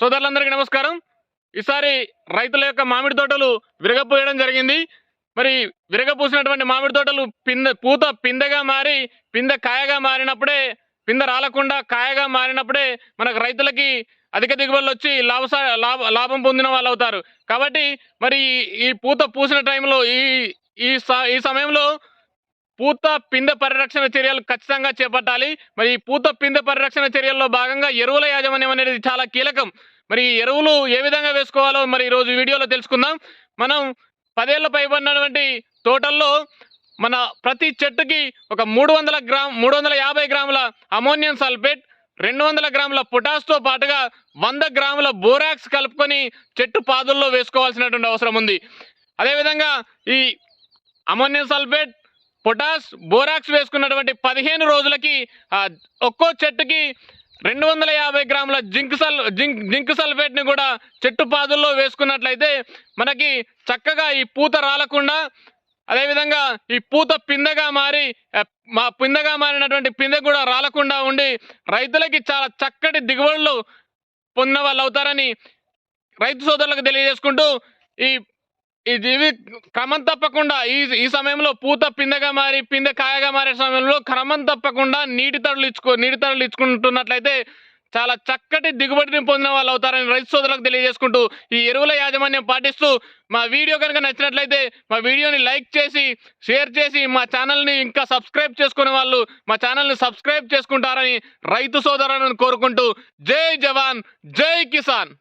సోదరులందరికీ నమస్కారం. ఈసారి రైతుల యొక్క మామిడి తోటలు విరగపోయడం జరిగింది. మరి విరగపూసినటువంటి మామిడి తోటలు పిందె పూత పిందెగా మారి పిందె కాయగా మారినప్పుడే పిందె రాలకుండా కాయగా మారినప్పుడే మనకు రైతులకి అధిక దిగుబడులు వచ్చి లాభసా లాభ లాభం పొందిన వాళ్ళు అవుతారు. కాబట్టి మరి ఈ- ఈ పూత పూసిన టైంలో ఈ ఈ స- ఈ సమయంలో పూత పిందె పరిరక్షణ చర్యలు ఖచ్చితంగా చేపట్టాలి. మరి ఈ పూత పిందె పరిరక్షణ చర్యల్లో భాగంగా ఎరువుల యాజమాన్యం అనేది చాలా కీలకం. మరి ఈ ఎరువులు ఏ విధంగా వేసుకోవాలో మరి ఈరోజు వీడియోలో తెలుసుకుందాం. మనం పదేళ్ళ పైబడినటువంటి తోటల్లో మన ప్రతి చెట్టుకి ఒక మూడు వందల గ్రామ్ మూడు వందల యాభై గ్రాముల అమోనియం సల్ఫేట్ రెండు వందల గ్రాముల పొటాస్తో పాటుగా వంద గ్రాముల బోరాక్స్ కలుపుకొని చెట్టు పాదుల్లో వేసుకోవాల్సినటువంటి అవసరం ఉంది. అదేవిధంగా ఈ అమోనియం సల్ఫేట్ పొటాష్ బోరాక్స్ వేసుకున్నటువంటి పదిహేను రోజులకి ఒక్కో చెట్టుకి రెండు వందల యాభై గ్రాముల జింక్ సల్ జింక్ జింక్ సల్ఫేట్ని కూడా చెట్టు పాదుల్లో వేసుకున్నట్లయితే మనకి చక్కగా ఈ పూత రాలకుండా అదేవిధంగా ఈ పూత పిందెగా మారి మా పిందెగా మారినటువంటి పిందె కూడా రాలకుండా ఉండి రైతులకి చాలా చక్కటి దిగుబడులు పొందిన వాళ్ళు అవుతారని రైతు సోదరులకు తెలియజేసుకుంటూ ఈ ఇవి క్రమం తప్పకుండా ఈ ఈ సమయంలో పూత పిందెగా మారి పిందె కాయగా మారే సమయంలో క్రమం తప్పకుండా నీటి తడులు ఇచ్చుకో నీటి తడులు ఇచ్చుకుంటున్నట్లయితే చాలా చక్కటి దిగుబడిని పొందిన వాళ్ళు అవుతారని రైతు సోదరులకు తెలియజేసుకుంటూ ఈ ఎరువుల యాజమాన్యం పాటిస్తూ మా వీడియో కనుక నచ్చినట్లయితే మా వీడియోని లైక్ చేసి షేర్ చేసి మా ఛానల్ని ఇంకా సబ్స్క్రైబ్ చేసుకునే వాళ్ళు మా ఛానల్ని సబ్స్క్రైబ్ చేసుకుంటారని రైతు సోదరులను కోరుకుంటూ జై జవాన్ జై కిసాన్.